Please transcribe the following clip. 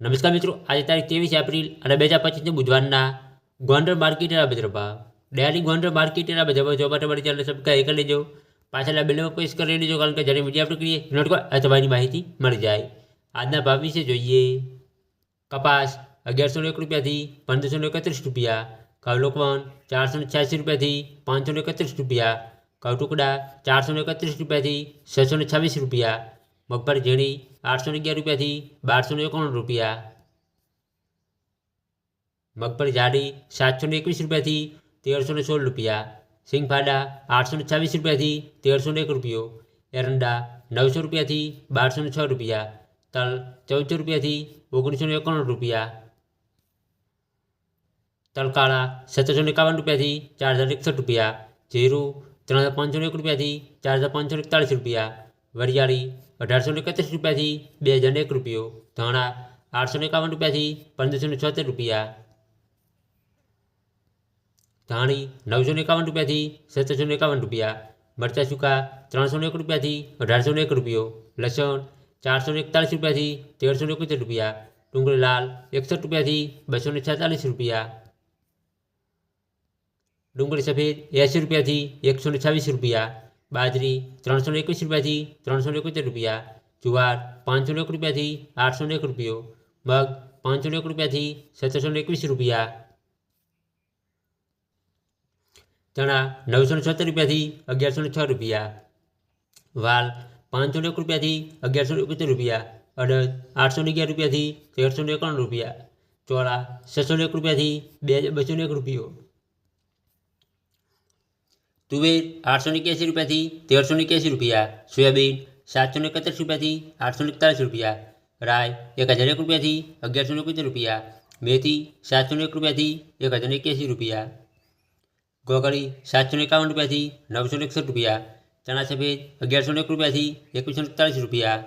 નમસ્કાર મિત્રો આજે તારીખ ત્રેવીસ એપ્રિલ અને બે હજાર પચીસને બુધવારના ગોંડલ માર્કેટના બજાર ભાવ ડેલી ગોંડલ માર્કેટના બજાર ભાવ જોવા માટે મારી ચેનલ સબસ્ક્રાઈબ કરી લેજો પાછળના બેલમાં પ્રેસ કરી લેજો કારણ કે જ્યારે મીડિયા આપણે કરીએ નોટકો તમારી માહિતી મળી જાય આજના ભાવ વિશે જોઈએ કપાસ અગિયારસો એક રૂપિયાથી પંદરસો એકત્રીસ રૂપિયા ઘઉં લોકવન ચારસો છ્યાસી રૂપિયાથી પાંચસો એકત્રીસ રૂપિયા ઘઉં ટુકડા ચારસો એકત્રીસ રૂપિયાથી છસો છવ્વીસ રૂપિયા મગફળી ઝીણી આઠસો અગિયાર રૂપિયાથી બારસો એકાણું રૂપિયા. મગફળી જાડી સાતસો એકવીસ રૂપિયાથી તેરસો સોળ રૂપિયા. સિંગફાડા આઠસો છવ્વીસ રૂપિયાથી તેરસો એક રૂપિયો. એરંડા નવસો રૂપિયાથી બારસો છ રૂપિયા. તલ ચૌદસો રૂપિયાથી ઓગણીસો એકાણું રૂપિયા. તલકાળા સત્તરસો એકાવન રૂપિયાથી ચાર હજાર એકસઠ રૂપિયા. જીરું ત્રણ હજાર પાંચસો એક રૂપિયાથી ચાર હજાર પાંચસો એકતાળીસ રૂપિયા. વરિયાળી અઢારસો એકત્રીસ રૂપિયાથી બે હજાર એક રૂપિયો ધાણા આઠસો એકાવન રૂપિયાથી પંદરસો છોતેર રૂપિયા ધાણી નવસો એકાવન રૂપિયાથી સત્તરસો એકાવન રૂપિયા મરચાં સૂકા ત્રણસો એક રૂપિયાથી અઢારસો એક રૂપિયો લસણ ચારસો એકતાલીસ રૂપિયાથી તેરસો એકોતેર રૂપિયા ડુંગળી લાલ એકસઠ રૂપિયાથી બસો છેતાલીસ રૂપિયા ડુંગળી સફેદ એંસી રૂપિયાથી એકસો છવ્વીસ રૂપિયા બાજરી ત્રણસો એકવીસ રૂપિયાથી ત્રણસો એકોતેર રૂપિયા, જુવાર પાંચસો એક રૂપિયાથી આઠસો એક રૂપિયો, મગ પાંચસો એક રૂપિયાથી સત્તરસો એકવીસ રૂપિયા, ચણા નવસો છોતેર રૂપિયાથી અગિયારસો છ રૂપિયા, વાલ પાંચસો એક રૂપિયાથી અગિયારસો એકોતેર રૂપિયા, અડદ આઠસો અગિયાર રૂપિયાથી તેરસો એકાણું રૂપિયા, ચોળા છસો એક રૂપિયાથી બે બસો એક રૂપિયો તુવેર આઠસો એક્યાસી રૂપિયાથી તેરસો એક્યાસી રૂપિયા, સોયાબીન સાતસો એકત્રીસ રૂપિયાથી આઠસો એકતાલીસ રૂપિયા રાય એક હજાર એક રૂપિયાથી અગિયારસો એકોતેર રૂપિયા, મેથી સાતસો એક રૂપિયાથી એક હજાર એક્યાસી રૂપિયા, ગોગળી સાતસો એકાવન રૂપિયાથી નવસો એકસઠ રૂપિયા, ચણા સફેદ અગિયારસો એક રૂપિયાથી એકવીસો એકતાલીસ રૂપિયા